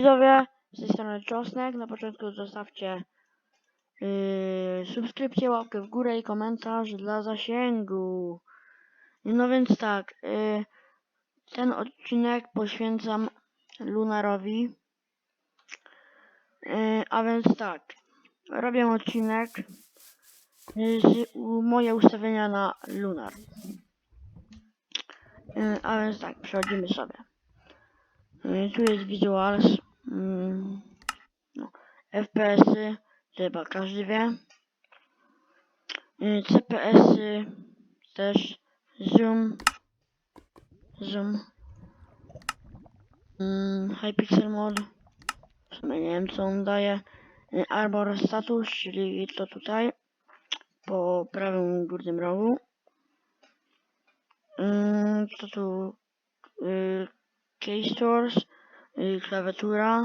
Widzowie, z tej strony Czosnek. Na początku zostawcie yy, subskrypcję, łapkę w górę i komentarz dla zasięgu. No więc tak, yy, ten odcinek poświęcam Lunarowi. Yy, a więc tak, robię odcinek yy, z u, moje ustawienia na Lunar. Yy, a więc tak, przechodzimy sobie. Yy, tu jest Visuals. Mm, no, FPS-y, to chyba każdy wie. Yy, CPS-y też. Zoom. Zoom. Mm, Hypixel Mod. W sumie nie wiem co on daje. Arbor Status, czyli to tutaj. Po prawym górnym rogu. Yy, co tu? Yy, Keystores. Yy, klawiatura.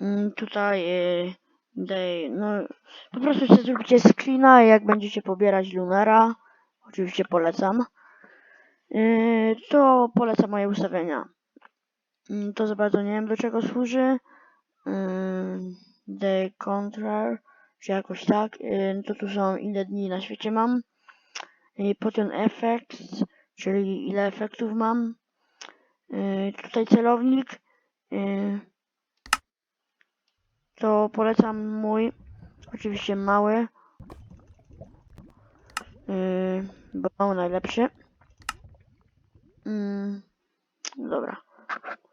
Mm, tutaj yy, daję, no po prostu sobie zrobicie screena jak będziecie pobierać Lunara. Oczywiście polecam. Yy, to polecam moje ustawienia. Yy, to za bardzo nie wiem do czego służy. The Contrar, czy jakoś tak. To tu są ile dni na świecie mam. Potem Effects, czyli ile efektów mam. Yy, tutaj celownik. Yy, to polecam mój, oczywiście mały, yy, bo mały najlepszy. Yy, dobra,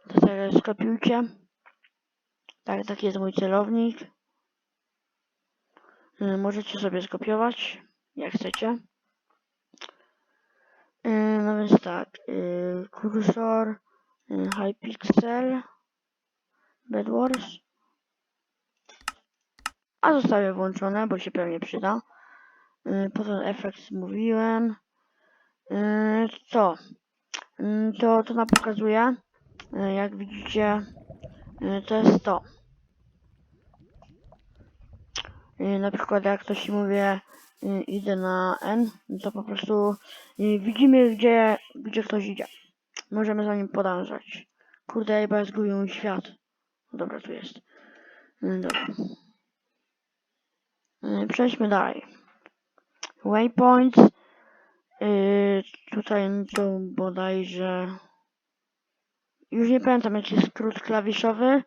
to sobie skopiujcie. Tak, taki jest mój celownik. Możecie sobie skopiować, jak chcecie. No więc tak, yy, kursor, yy, Hypixel, Bedwars. A zostawię włączone, bo się pewnie przyda. Yy, Potem efekt mówiłem. Yy, Co? To, to nam pokazuje. Jak widzicie, to jest to. Na przykład jak ktoś mówi yy, idę na N, to po prostu widzimy gdzie, gdzie ktoś idzie. Możemy za nim podążać. Kurde, ja zgubił świat. Dobra, tu jest. Yy, Dobra. Yy, Przejdźmy dalej. Waypoints. Yy, tutaj to bodajże. Już nie pamiętam jaki jest skrót klawiszowy,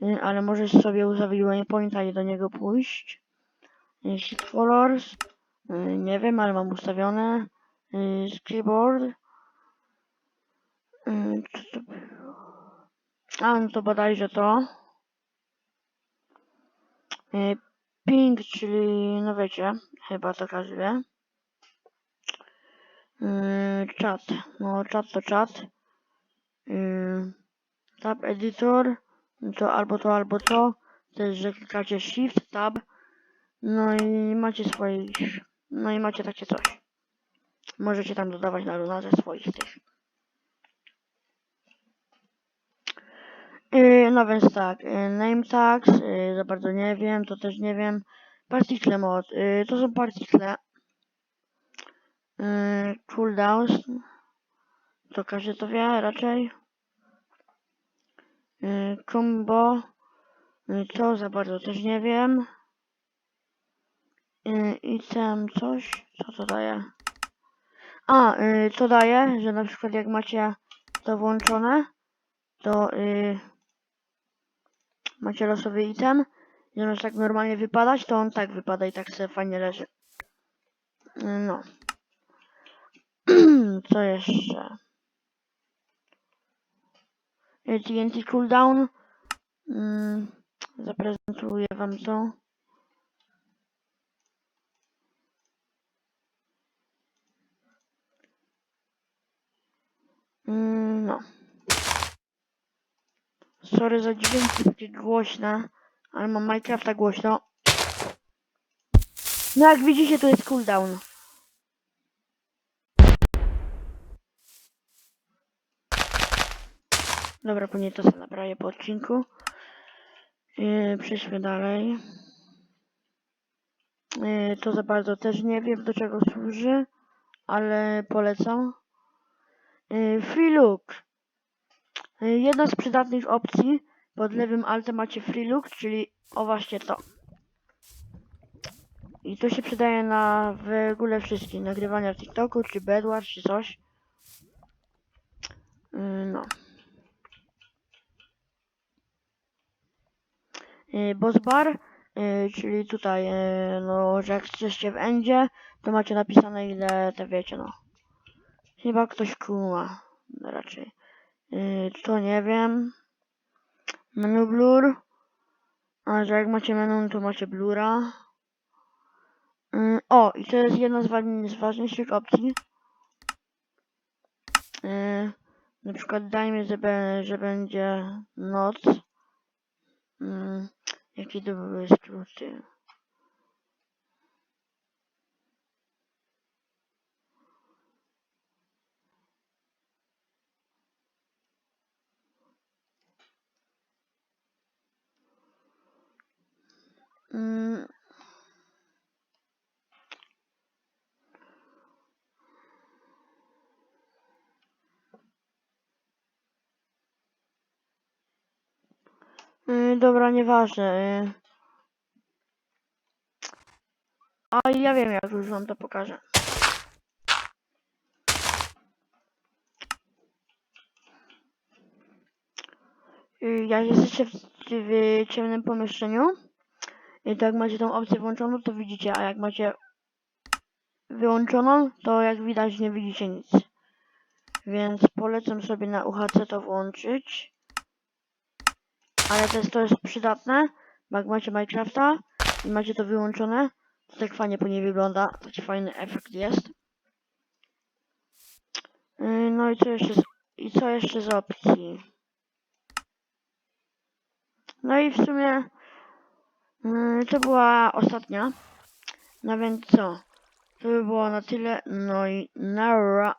yy, ale możesz sobie ustawić waypointa i do niego pójść. Yy, Hit colors. Yy, nie wiem, ale mam ustawione. Yy. Co to było? A, no to bodajże to. Yy, ping, czyli no wiecie, chyba to każdy wie. Yy, czat. No, czat to czat. Yy, tab editor. To albo to, albo to. Jest, że klikacie shift, tab. No i macie swoich. No i macie takie coś. Możecie tam dodawać na lunarze swoich tych. No więc tak, yy, name tags, yy, za bardzo nie wiem, to też nie wiem. Particle mod, to są partikle. Cooldowns, to każdy to wie raczej. Combo, to za bardzo też nie wiem. Yy, item coś, co to daje? A, to daje, że na przykład jak macie to włączone, to macie losowy item, i tak normalnie wypadać, to on tak wypada i tak sobie fajnie leży. Yy, No. Co jeszcze? TNT cooldown. Mm, zaprezentuję wam to. Mm, no. Sorry za dźwięki takie głośne, ale mam Minecrafta głośno. No jak widzicie, to jest cooldown. Dobra, później to sobie naprawię po odcinku. Yy, przejdźmy dalej. Yy, to za bardzo też nie wiem do czego służy, ale polecam. Yy, free look. Y, Jedna z przydatnych opcji pod lewym altem macie free look, czyli o właśnie to. I to się przydaje na w ogóle wszystkim, nagrywania TikToku, czy Bedwars, czy coś. Y, No. Y, Boss bar, czyli tutaj, no, że jak jesteście w endzie, to macie napisane ile, to wiecie, no. Chyba ktoś kuma, raczej. Y, to nie wiem. Menu blur. A że jak macie menu, to macie blura. Y, o, i to jest jedna z, wa z ważniejszych opcji. Y, na przykład dajmy, że, że będzie noc. Mm, jakie to były skróty? Mm. Y, dobra, nieważne. Y. A ja wiem, jak już wam to pokażę. Y, Jak jesteście w, w ciemnym pomieszczeniu i tak macie tą opcję włączoną, to widzicie, a jak macie wyłączoną, to jak widać nie widzicie nic. Więc polecam sobie na UHC to włączyć. Ale też to jest przydatne, jak macie Minecrafta i macie to wyłączone, to tak fajnie po niej wygląda, taki fajny efekt jest. Yy, No i co jeszcze z, i co jeszcze z opcji? No i w sumie to była ostatnia. No więc co? To by było na tyle. No i nara.